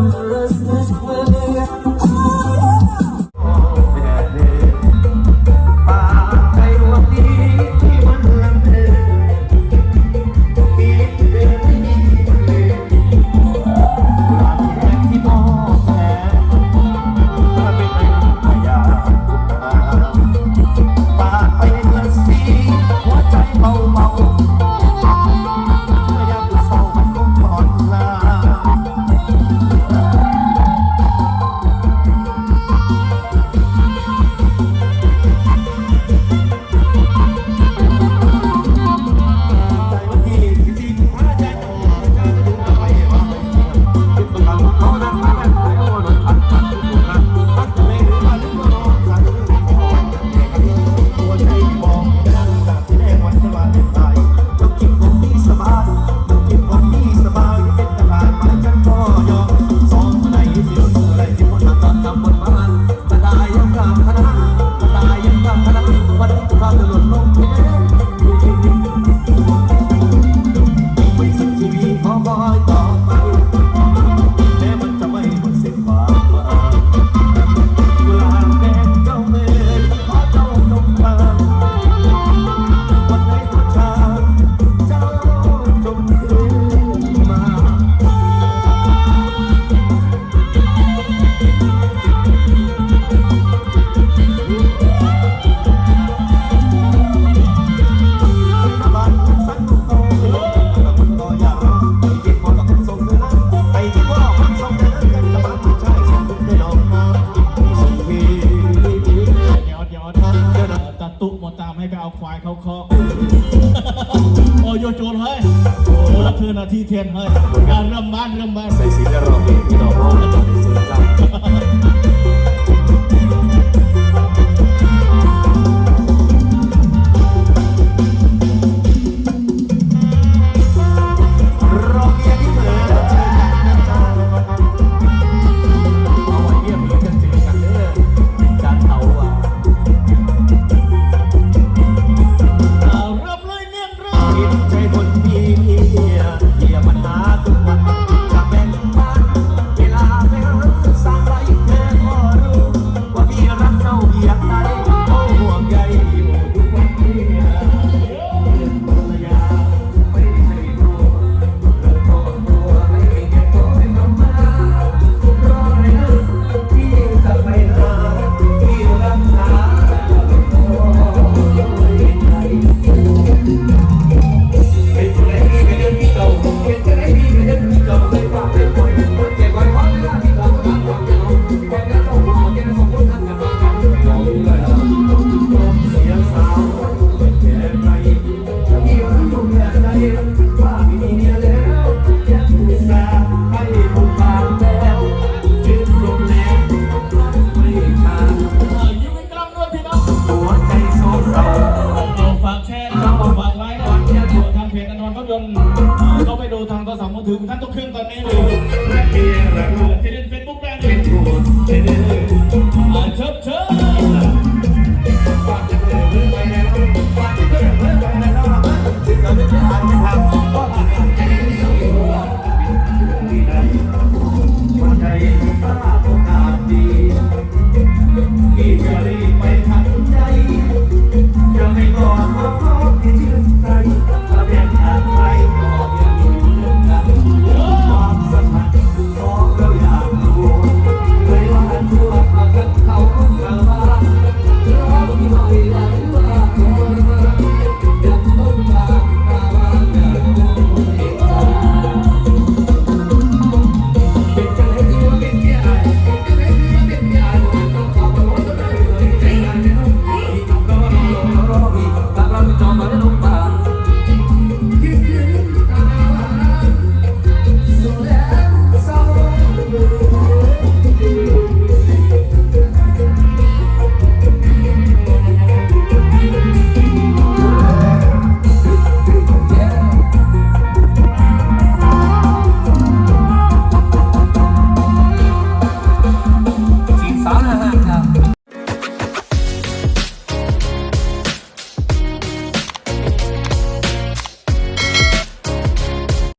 ไม่ ตาตุหมดตามให้ไปเอาควายเขาเคาะโอ้ยโยโจนเฮ้ยโอ้แล้วคือนาทีเทียนเฮ้ยการเริ่มบ้านเริ่มบ้านใส่สีได้รอบเอง ยนตร์ก็ไปดูทางโทรศัพท์มือถือท่านต้องเครื่องตอนนี้เลยทเลนเฟซบุ๊กได้เลยเชิบเชิบ